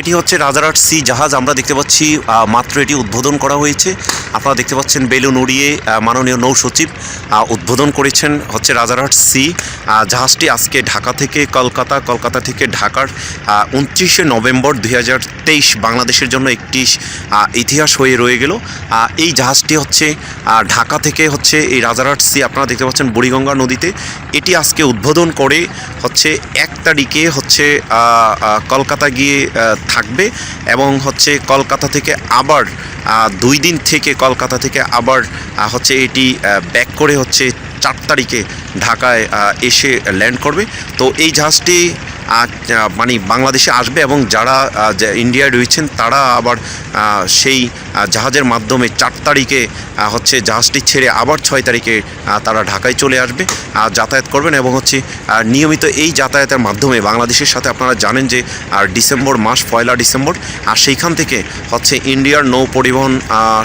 এটি হচ্ছে রাজারহাট সি জাহাজ। আমরা দেখতে পাচ্ছি মাত্র এটি উদ্বোধন করা হয়েছে। আপনারা দেখতে পাচ্ছেন বেলুন উড়িয়ে মাননীয় নৌ সচিব উদ্বোধন করেছেন হচ্ছে রাজারহাট সি। জাহাজটি আজকে ঢাকা থেকে কলকাতা কলকাতা থেকে ঢাকার উনত্রিশে নভেম্বর দুই হাজার তেইশ বাংলাদেশের জন্য একটি ইতিহাস হয়ে রয়ে গেল। এই জাহাজটি হচ্ছে ঢাকা থেকে হচ্ছে এই রাজারহাট সি, আপনারা দেখতে পাচ্ছেন বুড়িগঙ্গা নদীতে। এটি আজকে উদ্বোধন করে হচ্ছে এক তারিখে হচ্ছে কলকাতা গিয়ে থাকবে এবং হচ্ছে কলকাতা থেকে আবার দুই দিন থেকে কলকাতা থেকে আবার হচ্ছে এটি ব্যাক করে হচ্ছে চার তারিখে ঢাকায় এসে ল্যান্ড করবে। তো এই জাহাজটি মানে বাংলাদেশে আসবে এবং যারা ইন্ডিয়ায় রয়েছেন, তারা আবার সেই জাহাজের মাধ্যমে চার তারিখে হচ্ছে জাহাজটি ছেড়ে আবার ছয় তারিখে তারা ঢাকায় চলে আসবে আর যাতায়াত করবেন এবং হচ্ছে নিয়মিত এই যাতায়াতের মাধ্যমে বাংলাদেশের সাথে আপনারা জানেন যে আর ডিসেম্বর মাস, পয়লা ডিসেম্বর, আর সেইখান থেকে হচ্ছে ইন্ডিয়ার নৌ পরিবহন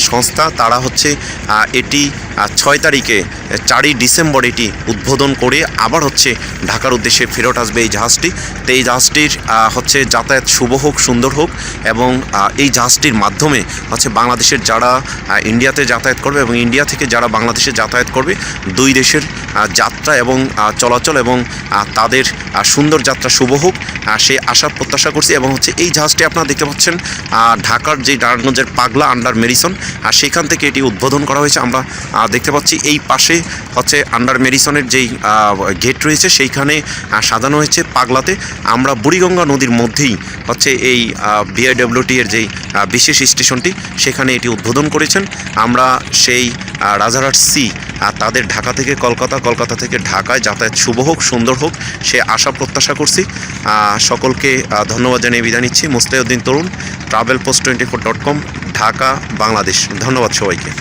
সংস্থা, তারা হচ্ছে এটি ছয় তারিখে, চারই ডিসেম্বর এটি উদ্বোধন করে আবার হচ্ছে ঢাকার উদ্দেশ্যে ফেরত আসবে এই জাহাজটি। তো এই জাহাজটির হচ্ছে যাতায়াত শুভ হোক, সুন্দর হোক এবং এই জাহাজটির মাধ্যমে হচ্ছে বাংলাদেশের যারা ইন্ডিয়াতে যাতায়াত করবে এবং ইন্ডিয়া থেকে যারা বাংলাদেশে যাতায়াত করবে, দুই দেশের যাত্রা এবং চলাচল এবং তাদের সুন্দর যাত্রা শুভ হোক সেই আশা প্রত্যাশা করছি এবং হচ্ছে এই জাহাজটি আপনারা দেখতে পাচ্ছেন ঢাকার যে নারায়ণগঞ্জের পাগলা আন্ডার মেরিসন আর সেখান থেকে এটি উদ্বোধন করা হয়েছে। আমরা দেখতে পাচ্ছি এই পাশে হচ্ছে আন্ডার মেরিসনের যেই গেট রয়েছে, সেইখানে সাজানো হয়েছে পাগলাতে। আমরা বুড়িগঙ্গা নদীর মধ্যেই হচ্ছে এই বিআইডব্লিউটি এর যেই বিশেষ স্টেশনটি, সেখানে এটি উদ্বোধন করেছেন। আমরা সেই রাজারহাট সি আর তাদের ঢাকা থেকে কলকাতা কলকাতা থেকে ঢাকায় যাতায়াত শুভ হোক, সুন্দর হোক, সে আশা প্রত্যাশা করছি। সকলকে ধন্যবাদ জানিয়ে বিদায় নিচ্ছি। Mustauddin Tarun travel post twenty four dot com Dhaka, Bangladesh. ধন্যবাদ সবাইকে।